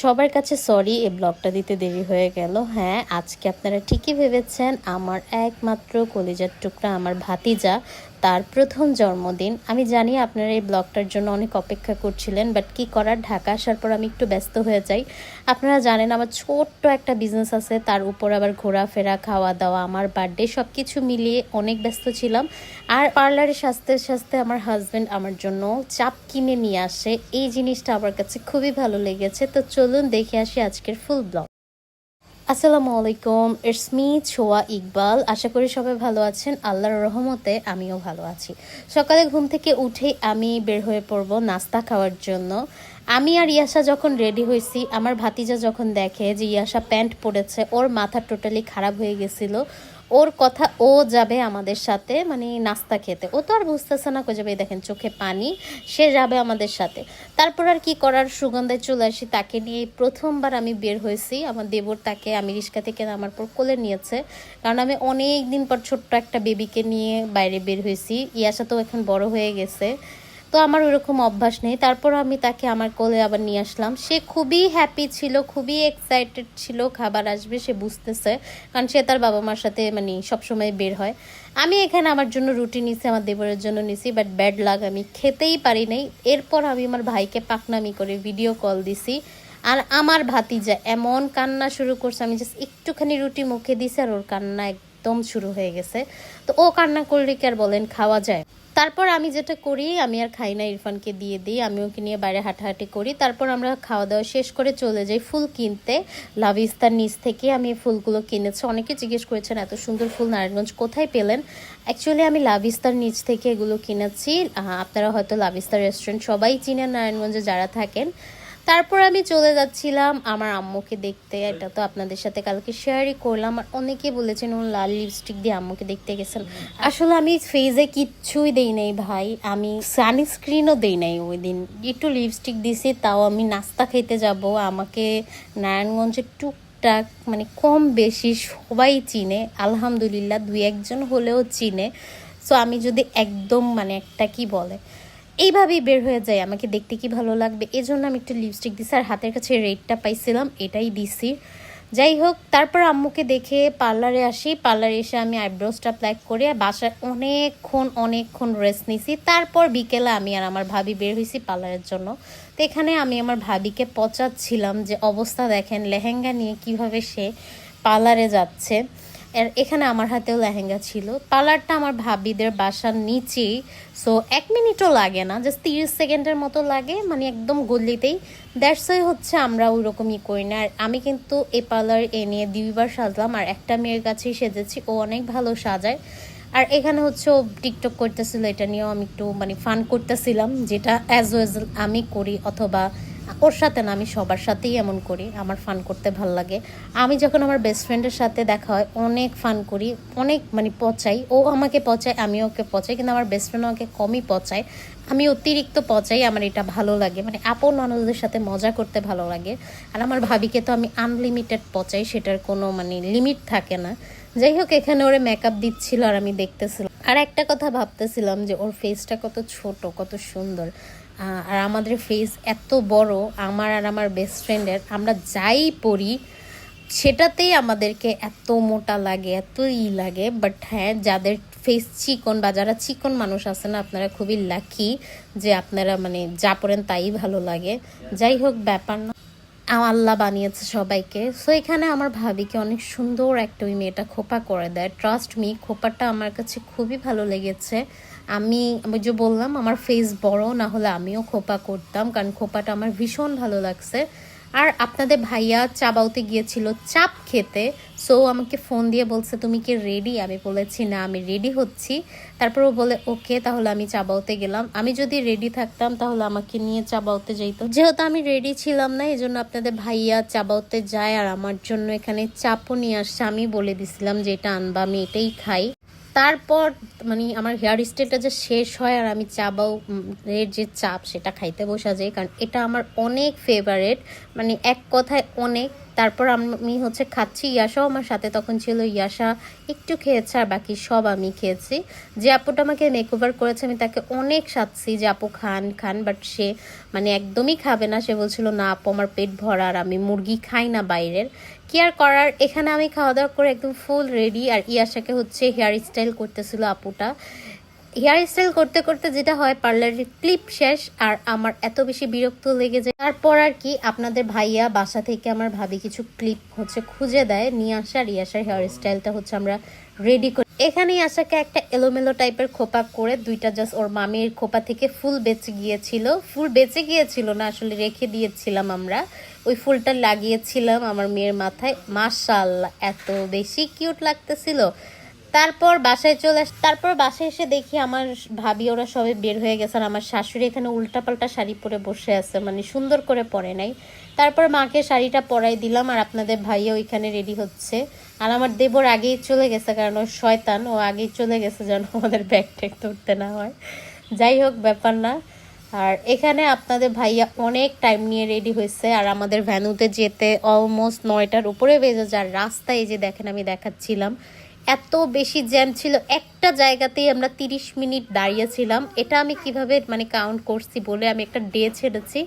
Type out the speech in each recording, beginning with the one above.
সবার কাছে সরি এই ব্লগটা দিতে দেরি হয়ে গেল। হ্যাঁ আজকে আপনারা ঠিকই ভেবেছেন, আমার একমাত্র কলিজার টুকরা আমার ভাতিজা। তার প্রথম জন্মদিন। আমি জানি আপনারা এই ব্লগটার জন্য অনেক অপেক্ষা করছিলেন বাট কি করার? ঢাকা আসার পর আমি একটু ব্যস্ত হয়ে যাই। আপনারা জানেন, আমার ছোট্ট একটা বিজনেস আছে, তার উপর আবার ঘোরাফেরা খাওয়া দাওয়া আমার বার্থডে সব কিছু মিলিয়ে অনেক ব্যস্ত ছিলাম। আর পার্লারে সাজতে সাজতে আমার হাজব্যান্ড আমার জন্য চাপ কিনে নিয়ে আসে। এই জিনিসটা আমার কাছে খুবই ভালো লেগেছে। তো চলুন দেখে আসি আজকের ফুল ব্লগ আসসালামু আলাইকুম ইটস মি ছোয়া ইকবাল। আশা করি সবাই ভালো আছেন, আল্লাহর রহমতে আমিও ভালো আছি। সকালে ঘুম থেকে উঠে আমি বের হয়ে পড়ব নাস্তা খাওয়ার জন্য। আমি আর ইয়াসা যখন রেডি হয়েছি, আমার ভাতিজা যখন দেখে যে ইয়াসা প্যান্ট পরেছে, ওর মাথা টোটালি খারাপ হয়ে গেছিল ওর কথা ও যাবে আমাদের সাথে মানে নাস্তা খেতে। ও তো আর বুঝতেছে না কই যাবে দেখেন চোখে পানি, সে যাবে আমাদের সাথে। তারপর আর কি করার সুগন্ধে চলে আসি, তাকে নিয়ে প্রথমবার আমি বের হয়েছি। আমার দেবর তাকে, আমি রিক্সা থেকে আমার পর কোলে নিয়েছে। কারণ আমি অনেক দিন পর ছোট্ট একটা বেবিকে নিয়ে বাইরে বের হয়েছি। ইয়াসা তো এখন বড় হয়ে গেছে। তো আমার ওরকম অভ্যাস নেই। তারপর আমি তাকে আমার কোলে আবার নিয়ে আসলাম। সে খুবই হ্যাপি ছিল, খুবই এক্সাইটেড ছিল, খাবার আসবে সে বুঝতেছে, কারণ সে তার বাবা মার সাথে মানে সবসময় বের হয়। আমি এখানে আমার জন্য রুটি নিছি, আমার দেবরের জন্য নিছি বাট ব্যাড লাগ আমি খেতেই পারি নাই। এরপর আমি আমার ভাইকে পাকনামি করে ভিডিও কল দিছি। আর আমার ভাতিজা এমন কান্না শুরু করছে, আমি জাস্ট একটুখানি রুটি মুখে দিছি আর ওর কান্না একদম শুরু হয়ে গেছে। তো ও কান্না করলে কি আর বলেন, খাওয়া যায়? তারপর আমি যেটা করি, আমি আর খাই না ইরফানকে দিয়ে দিই, আমি ওকে নিয়ে বাইরে হাঁটাহাঁটি করি। তারপর আমরা খাওয়া দাওয়া শেষ করে চলে যাই ফুল কিনতে। লাভিস্তার নিচ থেকে আমি ফুলগুলো কিনেছি। অনেকে জিজ্ঞেস করেছেন, এত সুন্দর ফুল নারায়ণগঞ্জ কোথায় পেলেন? অ্যাকচুয়ালি আমি লাভিস্তার নিচ থেকে এগুলো কিনেছি। আপনারা হয়তো লাভিস্তার রেস্টুরেন্ট সবাই চিনেন নারায়ণগঞ্জে যারা থাকেন। তারপর আমি চলে যাচ্ছিলাম আমার আম্মুকে দেখতে। এটা তো আপনাদের সাথে কালকে শেয়ারই করলাম। আর অনেকে বলেছেন ও লাল লিপস্টিক দিয়ে আম্মুকে দেখতে গেছেন। আসলে আমি ফেজে কিচ্ছুই দেই নাই ভাই। আমি সানস্ক্রিনও দেই নাই ওই দিন। একটু লিপস্টিক দিছি তাও আমি নাস্তা খেতে যাব। আমাকে নারায়ণগঞ্জের টুকটাক মানে কম বেশি সবাই চিনে। আলহামদুলিল্লাহ দুই একজন হলেও চিনে। সো আমি যদি একদম মানে একটা কি বলে এইভাবেই বের হয়ে যায়। আমাকে দেখতে কি ভালো লাগবে? এই জন্য আমি একটু লিপস্টিক দিছি আর হাতের কাছে রেডটা পাইছিলাম, এটাই দিছি। যাই হোক, তারপর আম্মুকে দেখে পার্লারে আসি। পার্লারে এসে আমি আইব্রোসটা প্ল্যাক করে বাসায় অনেকক্ষণ অনেকক্ষণ রেস্ট নিছি। তারপর বিকেলে আমি আর আমার ভাবি বের হয়েছি পার্লারের জন্য। তো এখানে আমি আমার ভাবিকে পচাচ্ছিলাম যে, অবস্থা দেখেন, লেহেঙ্গা নিয়ে কীভাবে সে পার্লারে যাচ্ছে। আর এখানে আমার হাতেও লেহেঙ্গা ছিল। পার্লারটা আমার ভাবিদের বাসার নিচেই। সো এক মিনিটও লাগে না জাস্ট তিরিশ সেকেন্ডের মতো লাগে মানে একদম গলিতেই। দ্যাটস ওই হচ্ছে আমরা ওই রকমই করি না। আর আমি কিন্তু এই পার্লার এ নিয়ে দুইবার সাজলাম, আর একটা মেয়ের কাছেই সেজেছি, ও অনেক ভালো সাজায়। আর এখানে হচ্ছে ও টিকটক করতেছিল, এটা নিয়েও আমি একটু মানে ফান করতেছিলাম, যেটা অ্যাজ ওয়েজ আমি করি, অথবা ওর সাথে না, আমি সবার সাথেই এমন করি, আমার ফান করতে ভালো লাগে। আমি যখন আমার বেস্ট ফ্রেন্ডের সাথে দেখা হয়, অনেক ফান করি, অনেক মানে পচাই। ও আমাকে পচায় আমি ওকে পচাই, কিন্তু আমার বেস্ট ফ্রেন্ড আমাকে কমই পচায়। আমি অতিরিক্ত পচাই, আমার এটা ভালো লাগে। মানে আপন মানুষদের সাথে মজা করতে ভালো লাগে। আর আমার ভাবিকে তো আমি আনলিমিটেড পচাই, সেটার কোনো মানে লিমিট থাকে না। যাই হোক, এখানে ওরে মেকআপ দিচ্ছিল আর আমি দেখতেছিলাম। আর একটা কথা ভাবতেছিলাম যে, ওর ফেসটা কত ছোট, কত সুন্দর। আর আমাদের ফেস এত বড়, আমার আর আমার বেস্ট ফ্রেন্ডের আমরা যাই পড়ি, সেটাতেই আমাদেরকে এত মোটা লাগে, এত ই লাগে। বাট হ্যাঁ যাদের ফেস চিকন বা যারা চিকন মানুষ আছে না, আপনারা খুবই লাকি যে আপনারা মানে যা পড়েন তাই ভালো লাগে। যাই হোক, ব্যাপার না। আল্লাহ বানিয়েছে সবাইকে। সো এখানে আমার ভাবিকে অনেক সুন্দর একটা ওই মেয়েটা খোপা করে দেয়। ট্রাস্ট মি খোপাটা আমার কাছে খুবই ভালো লেগেছে। আমি আমি যে বললাম, আমার ফেস বড় না হলে আমিও খোপা করতাম, কারণ খোপাটা আমার ভীষণ ভালো লাগছে। আর আপনাদের ভাইয়া চাবাউতে গিয়েছিল চাপ খেতে সো আমাকে ফোন দিয়ে বলছে, তুমি কি রেডি আমি বলেছি, না, আমি রেডি হচ্ছি। তারপর ও বলে ওকে তাহলে আমি চাবাউতে গেলাম। আমি যদি রেডি থাকতাম, তাহলে আমাকে নিয়ে চাবাউতে যাইতো। যেহেতু আমি রেডি ছিলাম না এই জন্য আপনাদের ভাইয়া চাবাউতে যায়, আর আমার জন্য এখানে চাপও নিয়ে আসছে। আমি বলে দিছিলাম যে, এটা আনবা, আমি এটাই খাই। তারপর মানে আমার হেয়ার স্টাইলটা যে শেষ হয় আর আমি উম, এর যে চাপ সেটা খাইতে বসা যায় কারণ এটা আমার অনেক ফেভারেট মানে এক কথায় অনেক। তারপর আমি হচ্ছে খাচ্ছি ইয়াসাও আমার সাথে তখন ছিল ইয়াসা একটু খেয়েছে আর বাকি সব আমি খেয়েছি। যে আপুটা আমাকে মেকওভার করেছে আমি তাকে অনেক সাজছি যে আপু খান খান বাট সে মানে একদমই খাবে না। সে বলছিল না আপু আমার পেট ভরা আর আমি মুরগি খাই না বাইরের। কি আর করার, এখানে আমি খাওয়া দাওয়া করে একদম ফুল রেডি আর ইয়াশাকে হচ্ছে হেয়ার স্টাইল করতেছিল আপুটা। হেয়ার স্টাইল করতে করতে যেটা হয় পার্লারের ক্লিপ শেষ, আর আমার এত বেশি বিরক্ত লেগে যায়। তারপর আর কি, আপনাদের ভাইয়া বাসা থেকে আমার ভাবি কিছু ক্লিপ হচ্ছে খুঁজে দেয়, নিয়ে আসা, আর ইয়াসার হেয়ার স্টাইলটা হচ্ছে আমরা রেডি করি। এখানে আশাকে একটা এলোমেলো টাইপের খোপা করে, দুইটা জাস্ট ওর মামির খোপা থেকে ফুল বেঁচে গিয়েছিল। ফুল বেঁচে গিয়েছিল না, আসলে রেখে দিয়েছিলাম আমরা। ওই ফুলটা লাগিয়েছিলাম আমার মেয়ের মাথায়। মাশাআল্লাহ, এত বেশি কিউট লাগতেছিল। তারপর বাসায় চলে আস তারপর বাসায় এসে দেখি আমার ভাবি, ওরা সবাই বের হয়ে গেছে আর আমার শাশুড়ি এখানে উল্টাপাল্টা শাড়ি পরে বসে আছে মানে সুন্দর করে পরে নাই। তারপর মাকে শাড়িটা পরাই দিলাম আর আপনাদের ভাইয়া ওইখানে রেডি হচ্ছে। আর আমার দেবর আগেই চলে গেছে কারণ ও শয়তান, ও আগেই চলে গেছে যেন আমাদের ব্যাগ ট্যাগ ধরতে না হয়। যাই হোক, ব্যাপার না। আর এখানে আপনাদের ভাইয়া অনেক টাইম নিয়ে রেডি হয়েছে, আর আমাদের ভ্যানুতে যেতে অলমোস্ট নয়টার উপরে বেজে যার রাস্তায় যে দেখেন আমি দেখাচ্ছিলাম, এত বেশি জ্যাম ছিল একটা জায়গাতেই আমরা তিরিশ মিনিট দাঁড়িয়েছিলাম। এটা আমি কীভাবে মানে কাউন্ট করছি বলে আমি একটা ডে ছেড়েছি।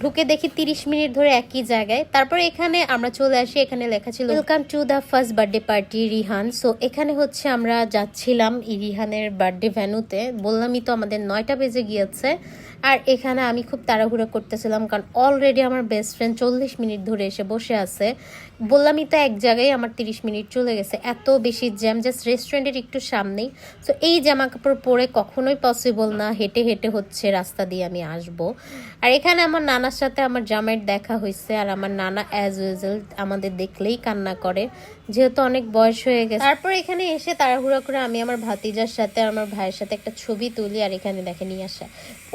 ঢুকে দেখি তিরিশ মিনিট ধরে একই জায়গায়। তারপর এখানে আমরা চলে আসি, এখানে লেখা ছিল welcome to the first birthday party Rihan so এখানে হচ্ছে আমরা যাচ্ছিলাম রিহানের বার্থডে ভ্যানুতে বললামই তো আমাদের নয়টা বেজে গিয়েছে। আর এখানে আমি খুব তাড়াহুড়ো করতেছিলাম কারণ অলরেডি আমার বেস্ট ফ্রেন্ড চল্লিশ মিনিট ধরে এসে বসে আছে। বললামই তো এক জায়গায় আমার তিরিশ মিনিট চলে গেছে। এত বেশি জ্যাম জাস্ট রেস্টুরেন্টের একটু সামনেই। সো এই জামা কাপড় পরে কখনোই পসিবল না। হেঁটে হেঁটে হচ্ছে রাস্তা দিয়ে আমি আসব। আর এখানে আমার নানার সাথে আমার জামাইয়ের দেখা হয়েছে আর আমার নানা অ্যাজ ইউজুয়াল আমাদের দেখলেই কান্না করে। যেহেতু অনেক বয়স হয়ে গেছে। তারপর এখানে এসে তাড়াহুড়ো করে আমি আমার ভাতিজার সাথে, আমার ভাইয়ের সাথে একটা ছবি তুলি আর এখানে দেখে নিয়ে আসা।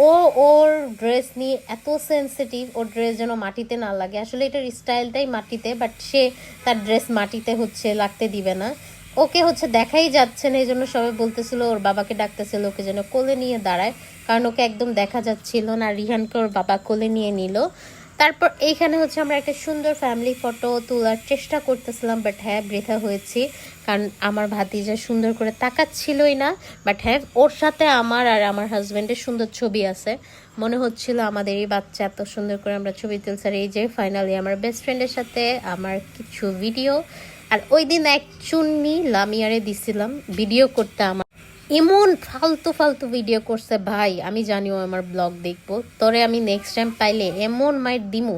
ও ওর ড্রেস নিয়ে এত সেন্সিটিভ ওর ড্রেস যেন মাটিতে না লাগে। আসলে এটার স্টাইলটাই মাটিতে বাট সে তার ড্রেস মাটিতে হচ্ছে লাগতে দিবে না। ওকে হচ্ছে দেখাই যাচ্ছে না এই জন্য সবাই বলতেছিল ওর বাবাকে ডাকতেছিল ওকে যেন কোলে নিয়ে দাঁড়ায়। কারণ ওকে একদম দেখা যাচ্ছিল না, রিহানকে ওর বাবা কোলে নিয়ে নিল। তারপর এইখানে হচ্ছে আমরা একটা সুন্দর ফ্যামিলি ফটো তোলার চেষ্টা করতেছিলাম বাট হ্যাঁ বৃথা হয়েছি। কারণ আমার ভাতিজা সুন্দর করে তাকাচ্ছিলই না বাট হ্যাঁ ওর সাথে আমার আর আমার হাজব্যান্ডের সুন্দর ছবি আছে। মনে হচ্ছিল আমাদের এই বাচ্চা এত সুন্দর করে আমরা ছবি তুলছি, আর এই যে ফাইনালি আমার বেস্ট ফ্রেন্ডের সাথে আমার কিছু ভিডিও আর ওই দিন এক চুন্নি লামিয়ারে দিছিলাম ভিডিও করতে আমার। এমন ফালতু ফালতু ভিডিও করছে, ভাই, আমি জানিও আমার ব্লগ দেখব, তোরে আমি নেক্সট টাইম পাইলে এমন মাইট দিমু।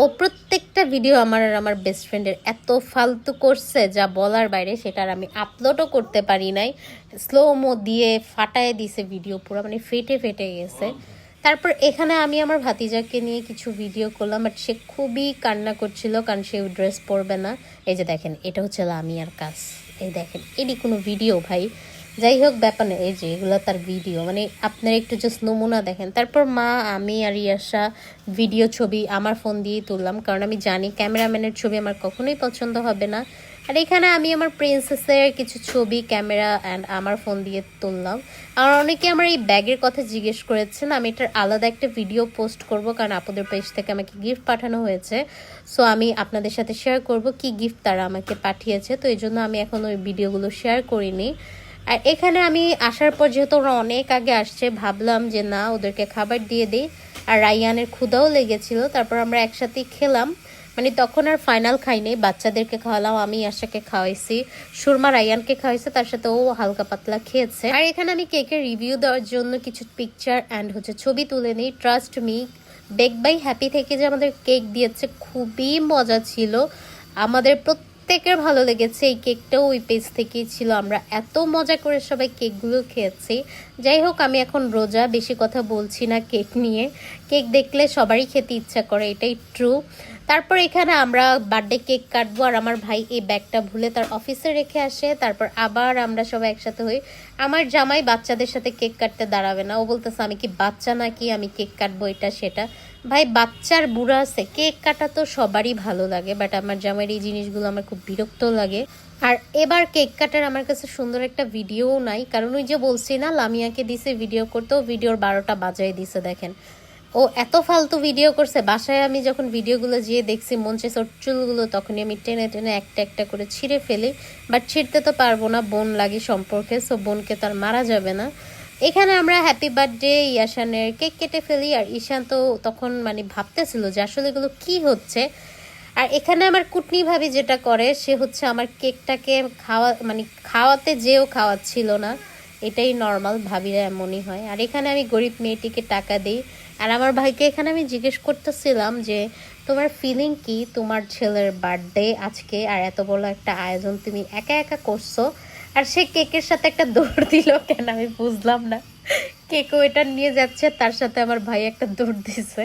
ও প্রত্যেকটা ভিডিও আমার আর আমার বেস্ট ফ্রেন্ডের এত ফালতু করছে, যা বলার বাইরে সেটা আর আমি আপলোডও করতে পারি নাই। স্লো মো দিয়ে ফাটায় দিছে ভিডিও পুরো মানে ফেটে ফেটে গেছে। তারপর এখানে আমি আমার ভাতিজাকে নিয়ে কিছু ভিডিও করলাম বাট সে খুবই কান্না করছিল কারণ সে ড্রেস পরবে না। এই যে দেখেন, এটা হচ্ছে লামিয়ার কাজ। এই দেখেন এটি কোনো ভিডিও ভাই। যাই হোক, ব্যাপার নেই এই যে এগুলো তার ভিডিও মানে আপনারা একটু জাস্ট নমুনা দেখেন। তারপর মা, আমি আর ইয়াসা ভিডিও ছবি আমার ফোন দিয়েই তুললাম, কারণ আমি জানি ক্যামেরাম্যানের ছবি আমার কখনোই পছন্দ হবে না। আর এখানে আমি আমার প্রিন্সেসের কিছু ছবি ক্যামেরা অ্যান্ড আমার ফোন দিয়ে তুললাম। আর অনেকে আমার এই ব্যাগের কথা জিজ্ঞেস করেছেন, আমি এটার আলাদা একটা ভিডিও পোস্ট করব কারণ আপনাদের পেজ থেকে আমাকে গিফট পাঠানো হয়েছে। সো আমি আপনাদের সাথে শেয়ার করব কি গিফট তারা আমাকে পাঠিয়েছে। তো এই জন্য আমি এখন ওই ভিডিওগুলো শেয়ার করিনি। আর এখানে আমি আসার পর যেহেতু ওরা অনেক আগে আসছে, ভাবলাম যে না, ওদেরকে খাবার দিয়ে দিই। আর রাইয়ানের ক্ষুদাও লেগেছিল, তারপর আমরা একসাথেই খেলাম। মানে তখন আর ফাইনাল খাইনি। বাচ্চাদেরকে খাওয়ালাম, আমি আশাকে খাওয়াইছি, সুরমা রায়ানকে খাওয়াইছে, তার সাথে ও হালকা পাতলা খেয়েছে। আর এখানে আমি কেকের রিভিউ দেওয়ার জন্য কিছু পিকচার অ্যান্ড হচ্ছে ছবি তুলে নিই। Trust me bake by happy থেকে যে আমাদের কেক দিয়েছে, খুবই মজা ছিল। আমাদের প্রত্যেকের ভালো লেগেছে এই কেকটাও ওই পেজ থেকেই ছিল। আমরা এত মজা করে সবাই কেকগুলো খেয়েছি। যাই হোক, আমি এখন রোজা, বেশি কথা বলছি না কেক নিয়ে। কেক দেখলে সবারই খেতে ইচ্ছা করে, এটাই ট্রু তারপর এখানে আমরা বার্থডে কেক কাটবো আর আমার ভাই এই ব্যাগটা ভুলে তার অফিসে রেখে আসে। তারপর আবার আমরা সবাই একসাথে হই। আমার জামাই বাচ্চাদের সাথে কেক কাটতে দাঁড়াবে না। ও বলতেছে, আমি কি বাচ্চা নাকি? আমি কেক কাটবো, এটা, সেটা। ভাই, বাচ্চার বুড়া আছে। কেক কাটা তো সবারই ভালো লাগে বাট আমার জামাইয়ের এই জিনিসগুলো আমার খুব বিরক্ত লাগে। আর এবার কেক কাটার আমার কাছে সুন্দর একটা ভিডিও নাই। কারণ ওই যে বলছি না, লামিয়াকে দিছে ভিডিও করতেও ভিডিওর বারোটা বাজায় দিছে, দেখেন। ও এত ফালতু ভিডিও করছে, বাসায় আমি যখন ভিডিওগুলো যেয়ে দেখছি, মন চাইছে ওর চুলগুলো, তখনই আমি টেনে টেনে একটা একটা করে ছিঁড়ে ফেলি। বাট ছিঁড়তে তো পারব না, বোন লাগে সম্পর্কে সো বোনকে তো আর মারা যাবে না। এখানে আমরা হ্যাপি বার্থডে ইয়াশানের কেক কেটে ফেলি, আর ঈশান তো তখন মানে ভাবতেছিল যে আসলে এগুলো কি হচ্ছে। আর এখানে আমার কুটনি ভাবি যেটা করে, সে হচ্ছে আমার কেকটাকে খাওয়া মানে খাওয়াতে যেও খাওয়াচ্ছিল না। এটাই নর্মাল ভাবিরা এমনই হয়। আর এখানে আমি গরিব মেয়েটিকে টাকা দিই। আর আমার ভাইকে এখানে আমি জিজ্ঞেস করতেছিলাম যে, তোমার ফিলিং কি? তোমার ছেলের বার্থডে আজকে, আর এত বড় একটা আয়োজন তুমি একা একা করছ? আর সে কেকের সাথে একটা দৌড় দিল। কেন আমি বুঝলাম না। কেকও এটা নিয়ে যাচ্ছে, তার সাথে আমার ভাই একটা দৌড় দিছে।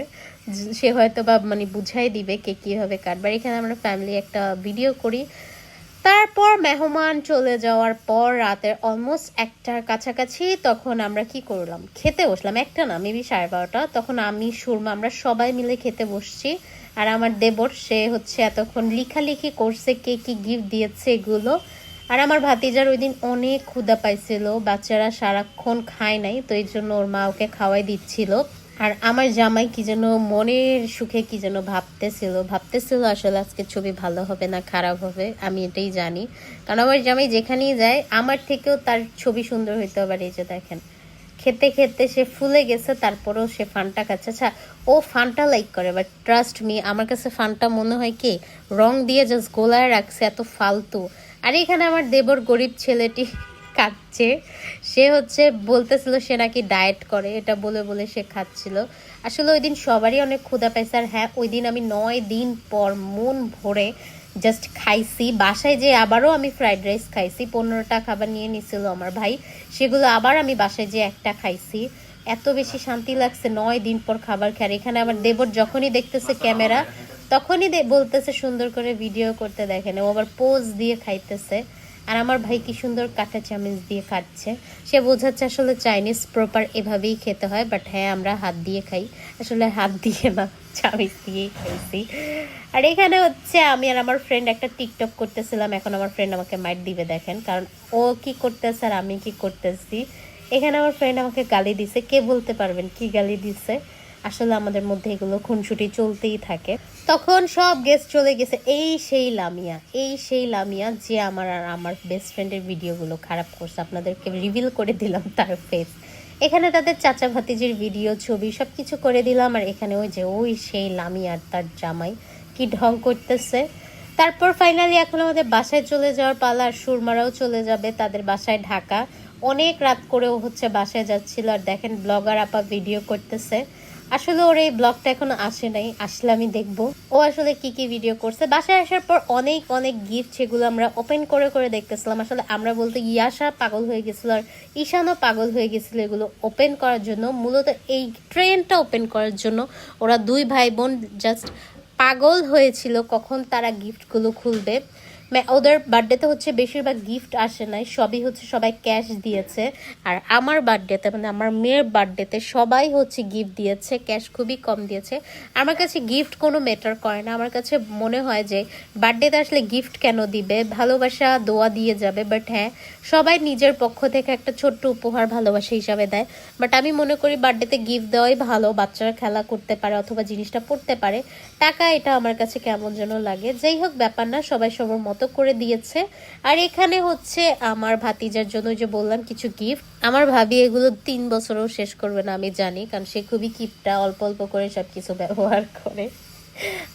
সে হয়তো বা মানে বুঝাই দিবে কে কীভাবে কাটবার এখানে আমরা ফ্যামিলি একটা ভিডিও করি। তারপর মেহমান চলে যাওয়ার পর রাতের অলমোস্ট একটার কাছাকাছি তখন আমরা কি করলাম? খেতে বসলাম। একটা না মেবি সাড়ে বারোটা। তখন আমি, সুরমা, আমরা সবাই মিলে খেতে বসছি। আর আমার দেবর, সে হচ্ছে এতক্ষণ লিখালিখি করছে, কে কি গিফট দিয়েছে এগুলো। আর আমার ভাতিজার ওই দিন অনেক ক্ষুধা পাইছিল। বাচ্চারা সারাক্ষণ খায় নাই, তো এই জন্য ওর মা ওকে খাওয়াই দিচ্ছিল। আর আমার জামাই কি যেন মনের সুখে কি যেন ভাবতেছিল। ভাবতেছিল আসলে আজকে ছবি ভালো হবে না খারাপ হবে, আমি এটাই জানি। কারণ আমার জামাই যেখানেই যায়, আমার থেকেও তার ছবি সুন্দর হইতে পারে এই যে দেখেন, খেতে খেতে সে ফুলে গেছে, তারপরেও সে ফানটা খাচ্ছে। আচ্ছা ও ফানটা লাইক করে বাট ট্রাস্ট মি আমার কাছে ফানটা মনে হয় কি, রং দিয়ে জাস্ট গোলায় রাখছে এত ফালতু। আর এখানে আমার দেবর গরিব ছেলেটি খাচ্ছে সে হচ্ছে বলতেছিল সে নাকি ডায়েট করে, এটা বলে বলে সে খাচ্ছিল। আসলে ওই দিন সবারই অনেক ক্ষুধা আর হ্যাঁ ওই দিন আমি নয় দিন পর মন ভরে জাস্ট খাইছি। বাসায় যে আবারও আমি ফ্রাইড রাইস খাইছি। পনেরোটা খাবার নিয়ে নিছিল আমার ভাই। সেগুলো আবার আমি বাসায় যে একটা খাইছি। এত বেশি শান্তি লাগছে, নয় দিন পর খাবার খায়। এখানে আমার দেবর যখনই দেখতেছে ক্যামেরা, তখনই বলতেছে সুন্দর করে ভিডিও করতে দেখেন। ও আবার পোজ দিয়ে খাইতেছে। আর আমার ভাই কি সুন্দর কাঁটা চামচ দিয়ে খাচ্ছে সে বোঝাচ্ছে আসলে চাইনিজ প্রপার এভাবেই খেতে হয় বাট হ্যাঁ আমরা হাত দিয়ে খাই। আসলে হাত দিয়ে না, চামচ দিয়েই খাইছি। আর এখানে হচ্ছে আমি আর আমার ফ্রেন্ড একটা টিকটক করতেছিলাম, এখন আমার ফ্রেন্ড আমাকে মাইট দিবে, দেখেন। কারণ ও কি করতেছে আর আমি কি করতেছি। এখানে আমার ফ্রেন্ড আমাকে গালি দিছে, কে বলতে পারবেন কি গালি দিছে? আসলে আমাদের মধ্যে এগুলো খুনসুটি চলতেই থাকে। তখন সব গেস্ট চলে গেছে, এই সেই লামিয়া, এই সেই লামিয়া যে আমার আর আমার বেস্ট ফ্রেন্ডের ভিডিওগুলো খারাপ করছে, আপনাদেরকে রিভিল করে দিলাম তার ফেস এখানে তাদের চাচা ভাতিজির ভিডিও ছবি সব কিছু করে দিলাম, আর এখানে ওই যে, ওই সেই লামিয়া আর তার জামাই কি ঢং করতেছে? তারপর ফাইনালি এখন আমাদের বাসায় চলে যাওয়ার পালা, আর সুরমারাও চলে যাবে তাদের বাসায় ঢাকা। অনেক রাত করেও হচ্ছে বাসায় যাচ্ছিল, আর দেখেন ব্লগার আপা ভিডিও করতেছে। আসলে ওর এই ব্লগটা এখনও আসে নাই, আসলে আমি দেখব। ও আসলে কি কি ভিডিও করছে। বাসায় আসার পর অনেক অনেক গিফট সেগুলো আমরা ওপেন করে করে দেখতেছিলাম। আসলে আমরা বলতে ইয়াশা পাগল হয়ে গেছিল আর ঈশানও পাগল হয়ে গেছিল এগুলো ওপেন করার জন্য। মূলত এই ট্রেনটা ওপেন করার জন্য ওরা দুই ভাই বোন জাস্ট পাগল হয়েছিল কখন তারা গিফটগুলো খুলবে। ওদের বার্থডেতে হচ্ছে বেশিরভাগ গিফট আসে নাই, সবই হচ্ছে সবাই ক্যাশ দিয়েছে। আর আমার বার্থডেতে মানে আমার মেয়ের বার্থডেতে সবাই হচ্ছে গিফট দিয়েছে ক্যাশ খুবই কম দিয়েছে। আমার কাছে গিফট কোনো ম্যাটার করে না, আমার কাছে মনে হয় যে বার্থডেতে আসলে গিফট কেন দিবে? ভালোবাসা, দোয়া দিয়ে যাবে বাট হ্যাঁ সবাই নিজের পক্ষ থেকে একটা ছোট্ট উপহার ভালোবাসা হিসাবে দেয়। বাট আমি মনে করি বার্থডেতে গিফট দেওয়াই ভালো, বাচ্চারা খেলা করতে পারে অথবা জিনিসটা পড়তে পারে। টাকা এটা আমার কাছে কেমন যেন লাগে। যাই হোক, ব্যাপার না, সবাই সবার মতো করে দিয়েছে। আর এখানে হচ্ছে আমার ভাতিজার জন্য যে বললাম কিছু গিফট আমার ভাবি এগুলো তিন বছরও শেষ করবে না, আমি জানি, কারণ সে খুবই কিপটা, অল্প অল্প করে সব কিছু ব্যবহার করে।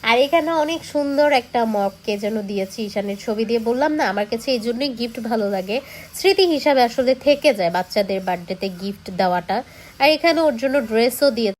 আর এখানে অনেক সুন্দর একটা মগকে যেন দিয়েছি ঈশানের ছবি দিয়ে। বললাম না, আমার কাছে এই জন্যই গিফট ভালো লাগে। স্মৃতি হিসাবে আসলে থেকে যায় বাচ্চাদের বার্থডেতে গিফট দেওয়াটা। আর এখানে ওর জন্য ড্রেসও দিয়ে